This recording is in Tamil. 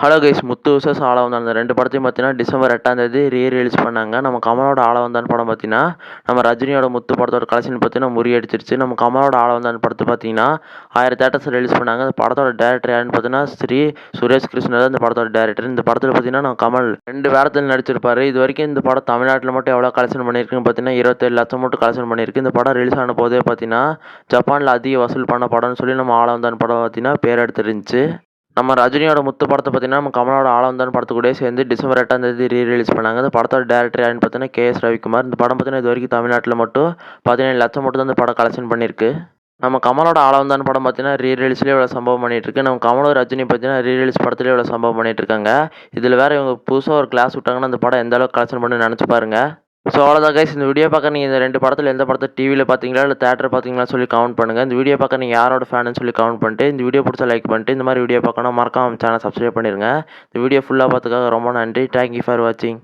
ஹலோ கைஸ் முத்து விசஸ் ஆள வந்தான் அந்த ரெண்டு படத்தையும் பார்த்தீங்கன்னா டிசம்பர் எட்டாம் தேதி ரீ ரிலீஸ் பண்ணாங்க. நம்ம கமலோட ஆளவந்தான் படம் பார்த்தீங்கன்னா நம்ம ரஜினியோட முத்து படத்தோட கலெக்ஷன் பார்த்தீங்கன்னா முறியடிச்சிருச்சு நம்ம கமலோட ஆளவந்தான் படத்தை பார்த்தீங்கன்னா ஆயிரம் தேட்டர்ஸ் ரிலீஸ் பண்ணாங்க. அந்த படத்தோட டேரக்டர் யாருன்னு பார்த்தீங்கன்னா ஸ்ரீ சுரேஷ் கிருஷ்ணர் அந்த படத்தோட டேரக்டர் இந்த படத்தில் பார்த்தீங்கன்னா நம்ம கமல் ரெண்டு வேடத்தில் நடிச்சிருப்பாரு. இது வரைக்கும் இந்த படம் தமிழ்நாட்டில் மட்டும் எவ்வளோ கலெக்ஷன் பண்ணியிருக்குன்னு பார்த்தீங்கன்னா இருபத்தேழு லட்சம் மட்டும் கலெக்ஷன் பண்ணியிருக்கு. இந்த படம் ரிலீஸ் ஆன போதே பார்த்தீங்கன்னா ஜப்பானில் அதிக வசூல் பண்ண படம்னு சொல்லி நம்ம ஆள வந்தான் படம் பார்த்தீங்கன்னா பேர் எடுத்துருந்துச்சு. நம்ம ரஜினியோட முத்து படத்தை பார்த்தீங்கன்னா நம்ம கமலோட ஆளவந்தான் படத்துக்கூடயே சேர்ந்து டிசம்பர் எட்டாம் தேதி ரீ ரிலீஸ் பண்ணாங்க. இந்த படத்தோட டேரக்டர் யாருன்னு பார்த்தீங்கன்னா கே எஸ் ரவிக்குமார். இந்த படம் பார்த்தீங்கன்னா இது வரைக்கும் தமிழ்நாட்டில் மட்டும் பதினேழு லட்சம் மட்டும் தான் இந்த படம் கலெக்ஷன் பண்ணியிருக்கு. நம்ம கமலோட ஆளவந்தான் படம் பார்த்தீங்கன்னா ரீ ரிலீஸ்லேயே இவ்வளோ சம்பவம் பண்ணிட்டு இருக்கு நம்ம கமலோட ரஜினி பார்த்தீங்கன்னா ரீ ரிலீஸ் படத்துலேயே இவ்வளோ சம்பவம் பண்ணிட்டு இருக்காங்க இதில் வேறு இவங்க புதுசாக ஒரு கிளாஸ் விட்டாங்கன்னா அந்த படம் எந்த அளவுக்கு கலெக்ஷன் பண்ணி நினச்சி பாருங்கள் ஸோ அவ்வளோதான் கைஸ் இந்த வீடியோ பார்க்க நீங்கள் இந்த ரெண்டு படத்தில் எந்த படத்தை டிவியில் பார்த்தீங்களா இல்லை தேட்டர் பார்த்தீங்களா சொல்லி கவுண்ட் பண்ணுங்கள் இந்த வீடியோ பார்க்க நீங்கள் யாரோட ஃபேனுன்னு சொல்லி கவுண்ட் பண்ணிட்டு இந்த வீடியோ பிடிச்ச லைக் பண்ணிட்டு இந்த மாதிரி வீடியோ பார்க்கணும் மறக்காம சேனல் சப்ஸ்கிரைப் பண்ணிடுங்க இந்த வீடியோ ஃபுல்லாக பார்த்துக்காக ரொம்ப நன்றி. தேங்க்யூ ஃபார் வாட்சிங்